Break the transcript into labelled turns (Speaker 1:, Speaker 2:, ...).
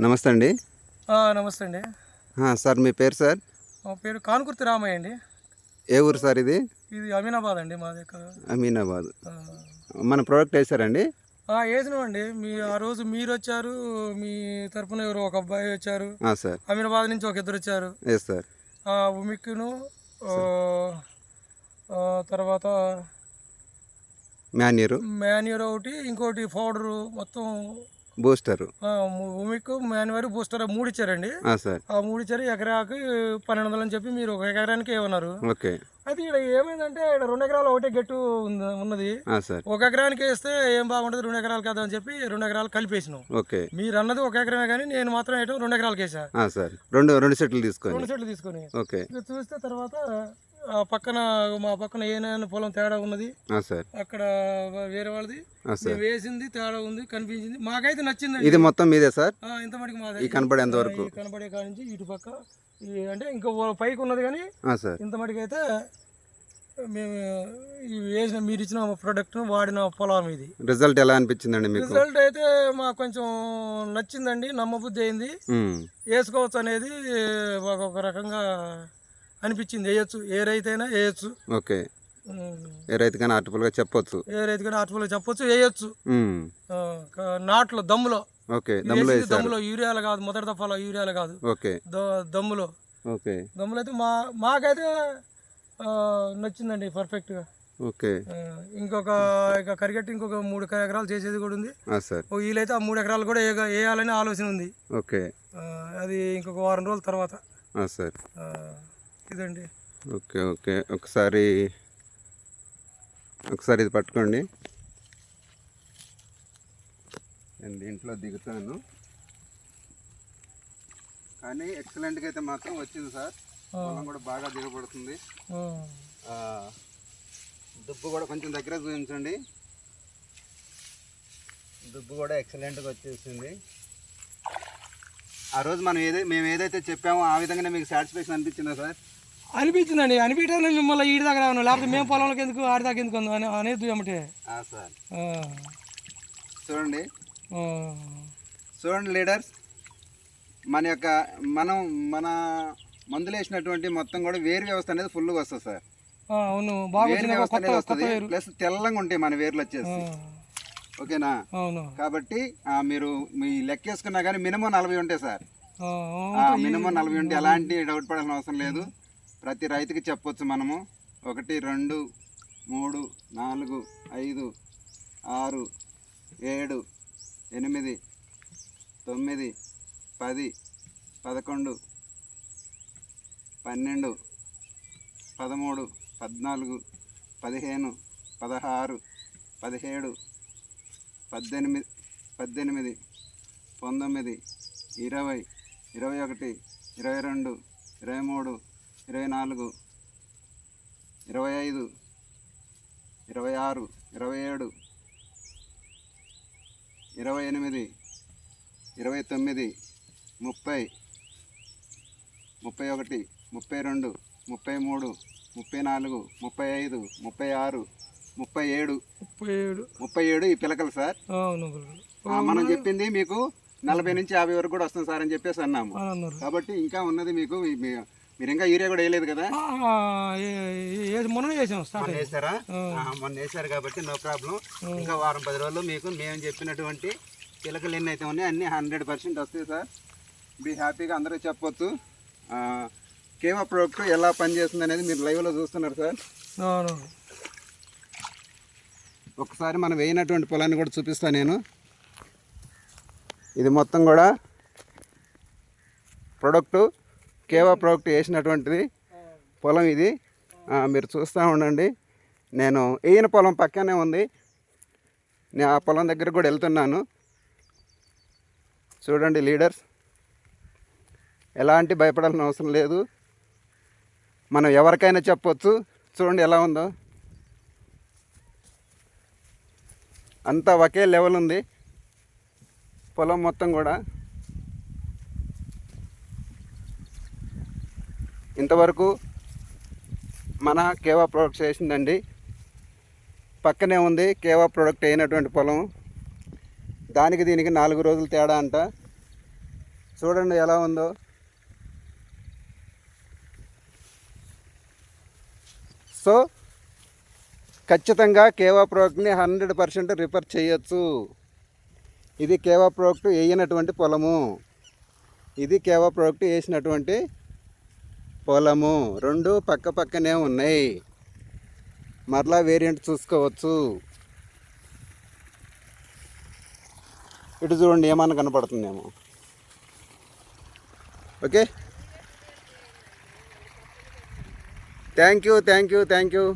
Speaker 1: నమస్తే అండి.
Speaker 2: నమస్తే అండి.
Speaker 1: సార్ మీ పేరు సార్?
Speaker 2: మా పేరు కానుకుర్తి రామయ్య అండి.
Speaker 1: ఏ ఊరు సార్ ఇది?
Speaker 2: ఇది అమీనాబాద్ అండి మాది యొక్క
Speaker 1: అమీనాబాద్. మన ప్రోడక్ట్ వేసారండి
Speaker 2: వేసినామండి మీ ఆ రోజు మీరు వచ్చారు మీ తరపున ఎవరు ఒక అబ్బాయి వచ్చారు.
Speaker 1: సార్.
Speaker 2: అమీనాబాద్ నుంచి ఒక ఇద్దరు వచ్చారు.
Speaker 1: సార్.
Speaker 2: ఆ, ఉమిక్కును తర్వాత
Speaker 1: మ్యాన్యూరు
Speaker 2: మాన్యూర్ ఒకటి ఇంకోటి పౌడరు మొత్తం
Speaker 1: బూస్టరు.
Speaker 2: ఆ, ము- ఉమిక్ మాన్యూర్ బూస్టర్ మూడు ఇచ్చారండి.
Speaker 1: ఆ, సార్.
Speaker 2: ఆ మూడు ఇచ్చారు ఎకరాకి పన్నెండు వందలు అని చెప్పి మీరు ఒక ఎకరానికి ఏమన్నారు
Speaker 1: ఓకే.
Speaker 2: అయితే ఇక్కడ ఏమైందంటే ఇక్కడ రెండు ఎకరాలు ఒకటే గట్టు ఉన్నది. ఒక ఎకరానికి వేస్తే ఏం బాగుంటుంది రెండు ఎకరాలు కదా అని చెప్పి రెండు ఎకరాలు కలిపేసినాం.
Speaker 1: ఓకే.
Speaker 2: మీరు అన్నది ఒక ఎకరమే కానీ నేను మాత్రం వేయటం రెండు ఎకరాలకి వేసా
Speaker 1: సార్. రెండు రెండు సెట్లు తీసుకొని
Speaker 2: రెండు చెట్లు తీసుకొని.
Speaker 1: ఓకే.
Speaker 2: చూస్తే తర్వాత పక్కన మా పక్కన ఏనైనా పొలం తేడా ఉన్నది. అక్కడ వేరే వాళ్ళది. వేసింది తేడా ఉంది కనిపించింది. మాకైతే నచ్చింది
Speaker 1: ఇది మొత్తం మీదే సార్?
Speaker 2: ఇంత మటుకు మాదే.
Speaker 1: కనపడేంత వరకు.
Speaker 2: ఈ కనబడే కాడి నుంచి ఇటు పక్క. అంటే ఇంకా పైకి ఉన్నది కానీ ఇంత మటుకు అయితే మేము వేసిన మీరు ఇచ్చిన ప్రోడక్ట్ను వాడిన పొలం ఇది.
Speaker 1: రిజల్ట్ ఎలా అనిపించిందండి మీకు?
Speaker 2: రిజల్ట్ అయితే మాకు కొంచెం నచ్చిందండి నమ్మబుద్ధి అయింది. వేసుకోవచ్చు అనేది మాకు ఒక రకంగా అనిపించింది. వేయచ్చు. ఏ రైతు అయినా వేయచ్చు.
Speaker 1: ఓకే. ఏ రైతుకైనా ఆర్టిఫుల్గా చెప్పొచ్చు.
Speaker 2: ఏ రైతుకైనా ఆటోలో చెప్పొచ్చు వేయచ్చు. నాట్లో దమ్ములో.
Speaker 1: ఓకే. దమ్ములో
Speaker 2: దమ్ములో యూరియాలు కాదు మొదటి దఫాలో యూరియాలు కాదు.
Speaker 1: ఓకే.
Speaker 2: దమ్ములో.
Speaker 1: ఓకే.
Speaker 2: దమ్ములో అయితే మా మాకైతే నచ్చిందండి పర్ఫెక్ట్గా.
Speaker 1: ఓకే.
Speaker 2: ఆ, ఇంకొక ఇక కరిగట్టి ఇంకొక మూడు ఎకరాలు చేసేది కూడా ఉంది.
Speaker 1: సార్.
Speaker 2: ఓ వీలైతే ఆ మూడు ఎకరాలు కూడా వేయ- వేయాలని ఆలోచన ఉంది.
Speaker 1: ఓకే.
Speaker 2: అది ఇంకొక వారం రోజుల తర్వాత.
Speaker 1: సార్.
Speaker 2: ఇదండి.
Speaker 1: Okay okay. ఒకసారి ఒకసారి ఇది పట్టుకోండి. నేను దీంట్లో దిగుతాను. కానీ ఎక్సలెంట్గా అయితే మాత్రం వచ్చింది సార్. పొలం కూడా బాగా దిగబడుతుంది. దుబ్బు కూడా కొంచెం దగ్గర చూపించండి. దుబ్బు కూడా ఎక్సలెంట్గా వచ్చేసింది. ఆ రోజు మనం ఏదైతే మేము ఏదైతే చెప్పామో ఆ విధంగానే మీకు సాటిస్ఫాక్షన్ అనిపించిందా సార్?
Speaker 2: అనిపించిందండి. అనిపించడం మిమ్మల్ని ఈడి రాను లేకపోతే మేము పొలంలోకి ఎందుకు ఆడి దాకా ఎందుకు అని అనేది ఏమిటి?
Speaker 1: సార్. చూడండి. చూడండి లీడర్స్ మన యొక్క మనం మన మందులు వేసినటువంటి మొత్తం కూడా వేరు వ్యవస్థ అనేది ఫుల్గా వస్తుంది సార్.
Speaker 2: అవును. బాగా
Speaker 1: ప్లస్ తెల్లంగా ఉంటాయి మన వేర్లు వచ్చేసి. ఓకేనా?
Speaker 2: అవును.
Speaker 1: కాబట్టి మీరు మీ లెక్క వేసుకున్నా కానీ మినిమం నలభై ఉంటాయి సార్. మినిమం నలభై ఉంటాయి ఎలాంటి డౌట్ పడాల్సిన అవసరం లేదు. ప్రతి రైతుకి చెప్పొచ్చు మనము. ఒకటి రెండు మూడు నాలుగు ఐదు ఆరు ఏడు ఎనిమిది తొమ్మిది పది పదకొండు పన్నెండు పదమూడు పద్నాలుగు పదిహేను పదహారు పదిహేడు పద్దెనిమిది పద్దెనిమిది పంతొమ్మిది ఇరవై ఇరవై ఒకటి ఇరవై రెండు ఇరవై మూడు ఇరవై నాలుగు ఇరవై ఐదు ఇరవై ఆరు ఇరవై ఏడు ఇరవై ఎనిమిది ఇరవై తొమ్మిది ముప్పై ముప్పై ఒకటి ముప్పై రెండు ముప్పై మూడు ముప్పై నాలుగు ముప్పై ఐదు ముప్పై ఆరు ముప్పై ఏడు.
Speaker 2: ముప్పై ఏడు.
Speaker 1: ముప్పై ఏడు ఈ పిలకలు సార్. మనం చెప్పింది మీకు నలభై నుంచి యాభై వరకు కూడా వస్తుంది సార్ అని చెప్పేసి అన్నాము. కాబట్టి ఇంకా ఉన్నది మీకు మీ- మీ- మీరు ఇంకా యూరియా కూడా వేయలేదు కదా?
Speaker 2: స్టార్ట్
Speaker 1: మొన్న
Speaker 2: అయ్యి
Speaker 1: వేసారా మొన్న వేసారు కాబట్టి నో ప్రాబ్లం. ఇంకా వారం పది రోజుల్లో మీకు మేము చెప్పినటువంటి పిలకలు ఎన్ని అయితే ఉన్నాయో అన్ని హండ్రెడ్ పర్సెంట్ వస్తాయి సార్. బీ హ్యాపీగా అందరూ చెప్పొచ్చు. కేవా ప్రోడక్ట్ ఎలా పనిచేస్తుంది అనేది మీరు లైవ్లో చూస్తున్నారు సార్. ఒకసారి మనం వేయినటువంటి పొలాన్ని కూడా చూపిస్తాను నేను. ఇది మొత్తం కూడా ప్రొడక్టు కేవా ప్రోడక్ట్ వేసినటువంటిది పొలం ఇది. మీరు చూస్తూ ఉండండి. నేను వేయిన పొలం పక్కనే ఉంది. నేను ఆ పొలం దగ్గర కూడా వెళ్తున్నాను. చూడండి లీడర్స్ ఎలాంటి భయపడాల్సిన అవసరం లేదు. మనం ఎవరికైనా చెప్పొచ్చు. చూడండి ఎలా ఉందో. అంతా ఒకే లెవెల్ ఉంది. పొలం మొత్తం కూడా. ఇంతవరకు మన కేవా ప్రొడక్ట్ వేసిందండి. పక్కనే ఉంది కేవా ప్రోడక్ట్ అయినటువంటి పొలం. దానికి దీనికి నాలుగు రోజులు తేడా అంట. చూడండి ఎలా ఉందో. సో ఖచ్చితంగా కేవా ప్రోడక్ట్ని హండ్రెడ్ పర్సెంట్ రిపేర్ చేయొచ్చు. ఇది కేవా ప్రోడక్ట్ వేయనటువంటి పొలము. ఇది కేవా ప్రోడక్ట్ వేసినటువంటి పొలము. రెండు పక్క పక్కనే ఉన్నాయి. మరలా వేరియంట్ చూసుకోవచ్చు. ఇటు చూడండి ఏమన్నా కనపడుతుందేమో. Okay? Thank you thank you thank you.